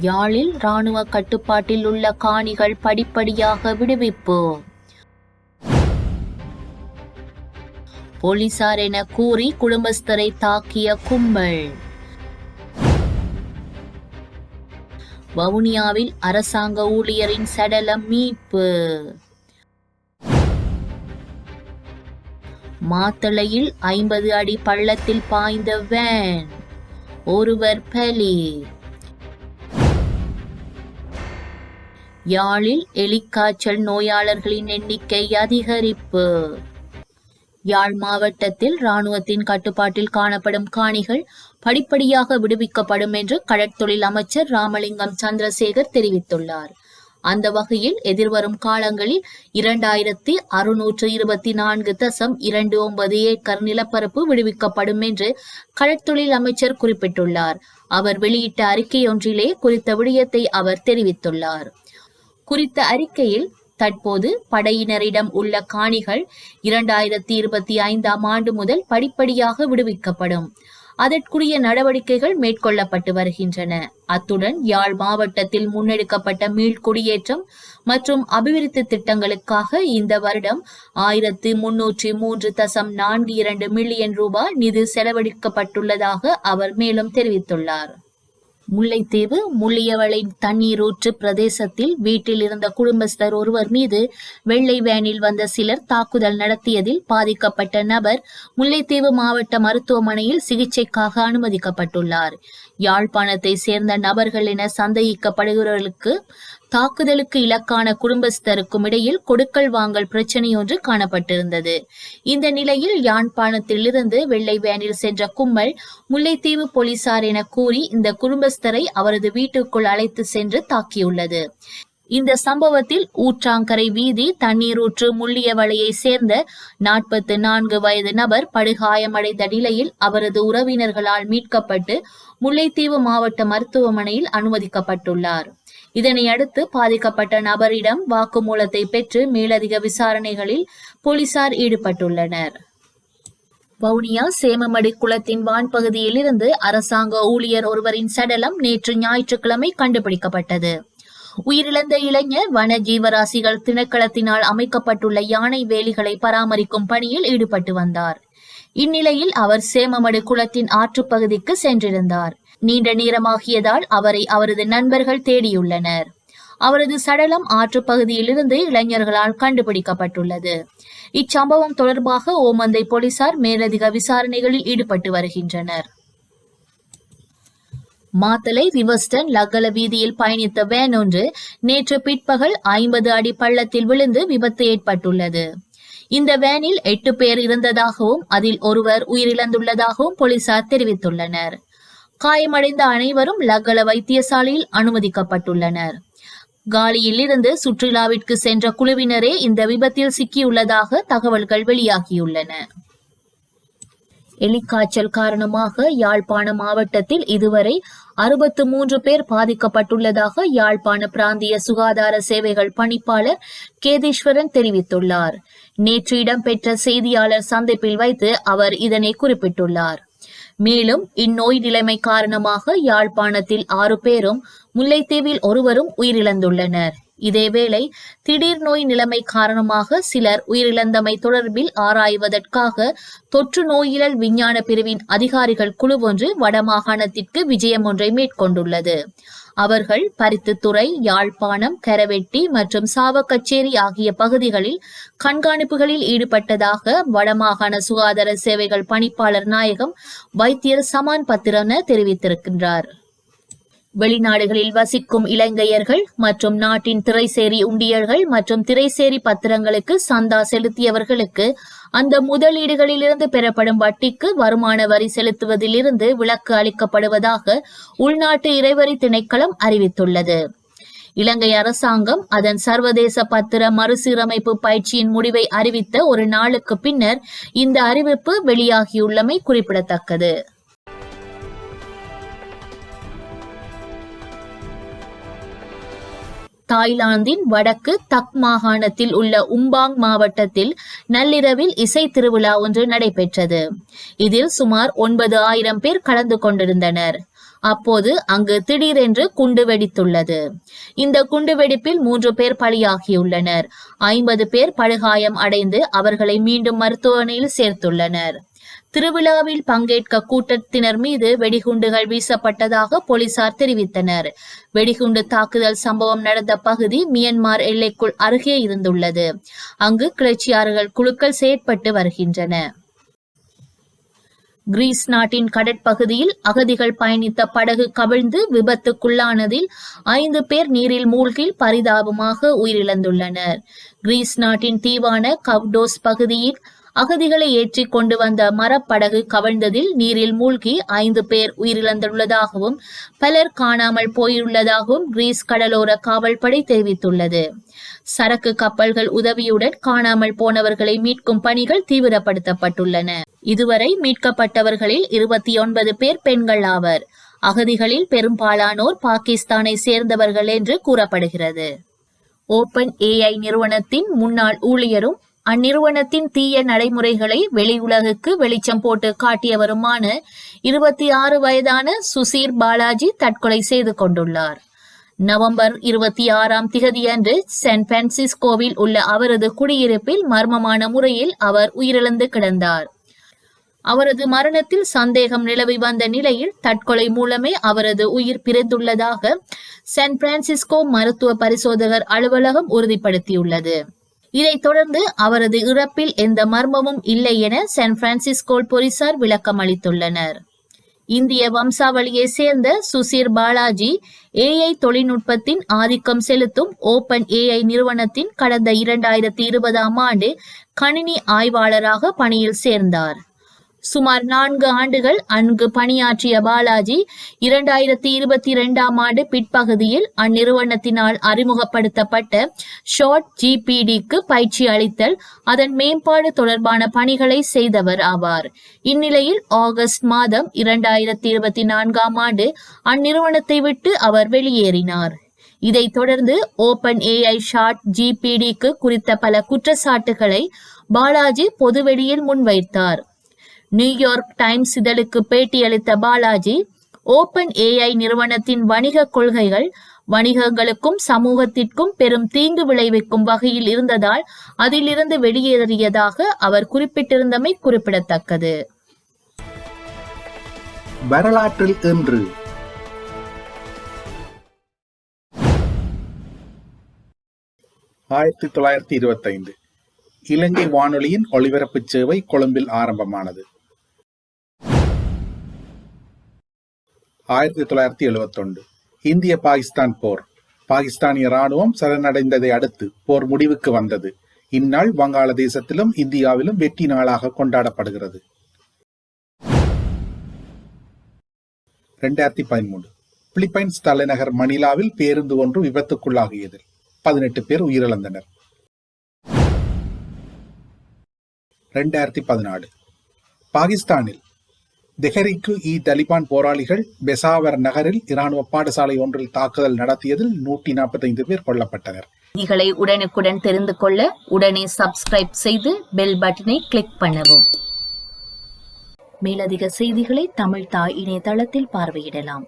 யாழில் ராணுவ கட்டுப்பாட்டில் உள்ள காணிகள் படிப்படியாக விடுவிப்பு போலீசார் என கூறி குடும்பஸ்தரை தாக்கிய கும்பல். வவுனியாவில் அரசாங்க ஊழியரின் சடலம் மீட்பு. மாத்தளையில் ஐம்பது அடி பள்ளத்தில் பாய்ந்த வேன். ஒருவர் பலி. யாழில் எலிக்காய்ச்சல் நோயாளர்களின் எண்ணிக்கை அதிகரிப்பு. யாழ் மாவட்டத்தில் ராணுவத்தின் கட்டுப்பாட்டில் காணப்படும் காணிகள் படிப்படியாக விடுவிக்கப்படும் என்று கடற்தொழில் அமைச்சர் ராமலிங்கம் சந்திரசேகர் தெரிவித்துள்ளார். அந்த வகையில் எதிர்வரும் காலங்களில் இரண்டாயிரத்தி அறுநூற்று இருபத்தி நான்கு தசம் இரண்டு ஒன்பது ஏக்கர் நிலப்பரப்பு விடுவிக்கப்படும் என்று கடற்தொழில் அமைச்சர் குறிப்பிட்டுள்ளார். அவர் வெளியிட்ட அறிக்கையொன்றிலே குறித்த விடயத்தை அவர் தெரிவித்துள்ளார். குறித்த அறிக்கையில் தற்போது படையினரிடம் உள்ள காணிகள் இரண்டாயிரத்தி இருபத்தி ஐந்தாம் ஆண்டு முதல் படிப்படியாக விடுவிக்கப்படும். அதற்குரிய நடவடிக்கைகள் மேற்கொள்ளப்பட்டு வருகின்றன. அத்துடன் யாழ் மாவட்டத்தில் முன்னெடுக்கப்பட்ட மீள்குடியேற்றம் மற்றும் அபிவிருத்தி திட்டங்களுக்காக இந்த வருடம் ஆயிரத்து முன்னூற்றி மூன்று தசம் நான்கு இரண்டு மில்லியன் ரூபாய் நிதி செலவழிக்கப்பட்டுள்ளதாக அவர் மேலும் தெரிவித்துள்ளார். முல்லைத்தீவு முள்ளியவளை தண்ணீரூற்று பிரதேசத்தில் வீட்டில் இருந்த குடும்பஸ்தர் ஒருவர் மீது வெள்ளை வேனில் வந்த சிலர் தாக்குதல் நடத்தியதில் பாதிக்கப்பட்ட நபர் முல்லைத்தீவு மாவட்ட மருத்துவமனையில் சிகிச்சைக்காக அனுமதிக்கப்பட்டுள்ளார். யாழ்ப்பாணத்தை சேர்ந்த நபர்கள் என சந்தேகிக்கப்படுகிறவர்களுக்கு தாக்குதலுக்கு இலக்கான குடும்பஸ்தருக்கும் இடையில் கொடுக்கல் வாங்கல் பிரச்சனையொன்று காணப்பட்டிருந்தது. இந்த நிலையில் யாழ்ப்பாணத்திலிருந்து வெள்ளை வேனில் சென்ற கும்மல் முல்லைத்தீவு போலீசார் என கூறி இந்த குடும்பஸ்தரை அவரது வீட்டுக்குள் அழைத்து சென்று தாக்கியுள்ளது. இந்த சம்பவத்தில் ஊற்றாங்கரை வீதி தண்ணீரூற்று முள்ளியவளையை சேர்ந்த நாற்பத்து நான்கு வயது நபர் படுகாயமடைந்த நிலையில் அவரது உறவினர்களால் மீட்கப்பட்டு முல்லைத்தீவு மாவட்ட மருத்துவமனையில் அனுமதிக்கப்பட்டுள்ளார். இதனையடுத்து பாதிக்கப்பட்ட நபரிடம் வாக்குமூலத்தை பெற்று மேலதிக விசாரணைகளில் போலீசார் ஈடுபட்டுள்ளனர். வவுனியா சேமமடி குளத்தின் வான்பகுதியில் இருந்து அரசாங்க ஊழியர் ஒருவரின் சடலம் நேற்று ஞாயிற்றுக்கிழமை கண்டுபிடிக்கப்பட்டது. உயிரிழந்த இளைஞர் வன ஜீவராசிகள் திணைக்களத்தினால் அமைக்கப்பட்டுள்ள யானை வேலிகளை பராமரிக்கும் பணியில் ஈடுபட்டு வந்தார். இந்நிலையில் அவர் சேமமடு குளத்தின் ஆற்றுப்பகுதிக்கு சென்றிருந்தார். நீண்ட நேரமாகியதால் அவரை அவரது நண்பர்கள் தேடியுள்ளனர். அவரது சடலம் ஆற்றுப்பகுதியிலிருந்து இளைஞர்களால் கண்டுபிடிக்கப்பட்டுள்ளது. இச்சம்பவம் தொடர்பாக ஓமந்தை போலீசார் மேலதிக விசாரணைகளில் ஈடுபட்டு வருகின்றனர். மாத்தலை ரிவர்ஸ்டன் லக்கல வீதியில் பயணித்த வேன் ஒன்று நேற்று பிற்பகல் ஐம்பது அடி பள்ளத்தில் விழுந்து விபத்து ஏற்பட்டுள்ளது. இந்த வேனில் எட்டு பேர் இருந்ததாகவும் அதில் ஒருவர் உயிரிழந்துள்ளதாகவும் போலீசார் தெரிவித்துள்ளனர். காயமடைந்த அனைவரும் லக்கல வைத்தியசாலையில் அனுமதிக்கப்பட்டுள்ளனர். காலியில் இருந்து சுற்றுலாவிற்கு சென்ற குழுவினரே இந்த விபத்தில் சிக்கியுள்ளதாக தகவல்கள் வெளியாகியுள்ளன. எலிக்காய்ச்சல் காரணமாக யாழ்ப்பாண மாவட்டத்தில் இதுவரை அறுபத்து மூன்று பேர் பாதிக்கப்பட்டுள்ளதாக யாழ்ப்பாண பிராந்திய சுகாதார சேவைகள் பணிப்பாளர் கேதீஸ்வரன் தெரிவித்துள்ளார். நேற்று இடம்பெற்ற செய்தியாளர் சந்திப்பில் வைத்து அவர் இதனை குறிப்பிட்டுள்ளார். மேலும் இந்நோய் நிலைமை காரணமாக யாழ்ப்பாணத்தில் ஆறு பேரும் முல்லைத்தீவில் ஒருவரும் உயிரிழந்துள்ளனர். இதேவேளை திடீர் நோய் நிலைமை காரணமாக சிலர் உயிரிழந்தமை தொடர்பில் ஆராய்வதற்காக தொற்று நோயியல் விஞ்ஞான பிரிவின் அதிகாரிகள் குழு ஒன்று வடமாகாணத்திற்கு விஜயம் ஒன்றை மேற்கொண்டுள்ளது. அவர்கள் பருத்தித்துறை யாழ்ப்பாணம் கரவெட்டி மற்றும் சாவக்கச்சேரி ஆகிய பகுதிகளில் கண்காணிப்புகளில் ஈடுபட்டதாக வடமாகாண சுகாதார சேவைகள் பணிப்பாளர் நாயகம் வைத்தியர் சமான் பத்திரன தெரிவித்திருக்கின்றார். வெளிநாடுகளில் வசிக்கும் இலங்கையர்கள் மற்றும் நாட்டின் திரைசேரி உண்டியல்கள் மற்றும் திரைசேரி பத்திரங்களுக்கு சந்தா செலுத்தியவர்களுக்கு அந்த முதலீடுகளிலிருந்து பெறப்படும் வட்டிக்கு வருமான வரி செலுத்துவதிலிருந்து விலக்கு அளிக்கப்படுவதாக உள்நாட்டு இறைவரி திணைக்களம் அறிவித்துள்ளது. இலங்கை அரசாங்கம் அதன் சர்வதேச பத்திர மறுசீரமைப்பு பயிற்சியின் முடிவை அறிவித்த ஒரு நாளுக்கு பின்னர் இந்த அறிவிப்பு வெளியாகியுள்ளமை குறிப்பிடத்தக்கது. தாய்லாந்தின் வடக்கு தக் மாகாணத்தில் உள்ள உம்பாங் மாவட்டத்தில் நள்ளிரவில் இசை திருவிழா ஒன்று நடைபெற்றது. இதில் சுமார் ஒன்பது ஆயிரம் பேர் கலந்து கொண்டிருந்தனர். அப்போது அங்கு திடீரென்று குண்டு வெடித்துள்ளது. இந்த குண்டுவெடிப்பில் மூன்று பேர் பலியாகியுள்ளனர். ஐம்பது பேர் படுகாயம் அடைந்து அவர்களை மீண்டும் மருத்துவமனையில் சேர்த்துள்ளனர். திருவிழாவில் பங்கேற்க கூட்டத்தினர் மீது வெடிகுண்டுகள் வீசப்பட்டதாக போலீசார் தெரிவித்தனர். வெடிகுண்டு தாக்குதல் சம்பவம் நடந்த பகுதி மியன்மார் எல்லைக்குள் அருகே இருந்துள்ளது. அங்கு கிளர்ச்சியாளர்கள் குழுக்கள் செயற்பட்டு வருகின்றன. கிரீஸ் நாட்டின் கடற்பகுதியில் அகதிகள் பயணித்த படகு கவிழ்ந்து விபத்துக்குள்ளானதில் ஐந்து பேர் நீரில் மூழ்கி பரிதாபமாக உயிரிழந்துள்ளனர். கிரீஸ் நாட்டின் தீவான கவ்டோஸ் பகுதியில் அகதிகளை ஏற்றி கொண்டு வந்த மரப்படகு கவிழ்ந்ததில் நீரில் மூழ்கி ஐந்து பேர் உயிரிழந்துள்ளதாகவும் பலர் காணாமல் போயுள்ளதாகவும் கிரீஸ் கடலோர காவல்படை தெரிவித்துள்ளது. சரக்கு கப்பல்கள் உதவியுடன் காணாமல் போனவர்களை மீட்கும் பணிகள் தீவிரப்படுத்தப்பட்டுள்ளன. இதுவரை மீட்கப்பட்டவர்களில் இருபத்தி ஒன்பது பேர் பெண்கள் ஆவர். அகதிகளில் பெரும்பாலானோர் பாகிஸ்தானை சேர்ந்தவர்கள் என்று கூறப்படுகிறது. ஓபன் ஏஐ நிறுவனத்தின் முன்னாள் ஊழியரும் அந்நிறுவனத்தின் தீய நடைமுறைகளை வெளியுலகுக்கு வெளிச்சம் போட்டு காட்டியவருமான இருபத்தி ஆறு வயதான சுசீர் பாலாஜி தற்கொலை செய்து கொண்டுள்ளார். நவம்பர் இருபத்தி ஆறாம் திகதியன்று சான் பிரான்சிஸ்கோவில் உள்ள அவரது குடியிருப்பில் மர்மமான முறையில் அவர் உயிரிழந்து கிடந்தார். அவரது மரணத்தில் சந்தேகம் நிலவி வந்த நிலையில் தற்கொலை மூலமே அவரது உயிர் பிறந்துள்ளதாக சான் பிரான்சிஸ்கோ மருத்துவ பரிசோதகர் அலுவலகம் உறுதிப்படுத்தியுள்ளது. இதைத் தொடர்ந்து அவரது இறப்பில் எந்த மர்மமும் இல்லை என சான் பிரான்சிஸ்கோ போலீசார் விளக்கம் அளித்துள்ளனர். இந்திய வம்சாவளியை சேர்ந்த சுசீர் பாலாஜி ஏஐ தொழில்நுட்பத்தின் ஆதிக்கம் செலுத்தும் ஓபன் ஏஐ நிறுவனத்தின் கடந்த இரண்டாயிரத்தி இருபதாம் ஆண்டு கணினி ஆய்வாளராக பணியில் சேர்ந்தார். சுமார் நான்கு ஆண்டுகள் அங்கு பணியாற்றிய பாலாஜி இரண்டாயிரத்தி இருபத்தி இரண்டாம் ஆண்டு பிற்பகுதியில் அந்நிறுவனத்தினால் அறிமுகப்படுத்தப்பட்ட ஷார்ட் ஜிபிடிக்கு பயிற்சி அளித்தல் அதன் மேம்பாடு தொடர்பான பணிகளை செய்தவர் ஆவார். இந்நிலையில் ஆகஸ்ட் மாதம் இரண்டாயிரத்தி இருபத்தி நான்காம் ஆண்டு அந்நிறுவனத்தை விட்டு அவர் வெளியேறினார். இதைத் தொடர்ந்து ஓபன் ஏஐ ஷார்ட் ஜிபிடிக்கு குறித்த பல குற்றச்சாட்டுகளை பாலாஜி பொதுவெளியில் முன்வைத்தார். நியூயார்க் டைம்ஸ் இதழுக்கு பேட்டியளித்த பாலாஜி ஓபன் ஏஐ நிறுவனத்தின் வணிக கொள்கைகள் வணிகங்களுக்கும் சமூகத்திற்கும் பெரும் தீங்கு விளைவிக்கும் வகையில் இருந்ததால் அதிலிருந்து வெளியேறியதாக அவர் குறிப்பிட்டிருந்தமை குறிப்பிடத்தக்கது. வரலாற்றில் இன்று. ஆயிரத்தி தொள்ளாயிரத்தி இருபத்தைந்து. இலங்கை வானொலியின் ஒளிபரப்பு சேவை கொழும்பில் ஆரம்பமானது. ஆயிரத்தி தொள்ளாயிரத்தி எழுபத்தொன்று இந்திய பாகிஸ்தான் போர். பாகிஸ்தானிய ராணுவம் சரணடைந்ததை அடுத்து போர் முடிவுக்கு வந்தது. இந்நாள் வங்காளதேசத்திலும் இந்தியாவிலும் வெற்றி நாளாக கொண்டாடப்படுகிறது. ரெண்டாயிரத்தி பதிமூன்று. பிலிப்பைன்ஸ் தலைநகர் மணிலாவில் பேருந்து ஒன்று விபத்துக்குள்ளாகியதில் பதினெட்டு பேர் உயிரிழந்தனர். ரெண்டாயிரத்தி பதினாலு பாகிஸ்தானில் தெஹரிக்கு இ தலிபான் போராளிகள் பெசாவர் நகரில் இராணுவ பாடசாலை ஒன்றில் தாக்குதல் நடத்தியதில் நூற்றி நாற்பத்தைந்து பேர் கொல்லப்பட்டனர். செய்திகளை உடனுக்குடன் தெரிந்து கொள்ள உடனே சப்ஸ்கிரைப் செய்து பெல் பட்டனை கிளிக் பண்ணவும். மேலதிக செய்திகளை தமிழ் தாய் இணையதளத்தில் பார்வையிடலாம்.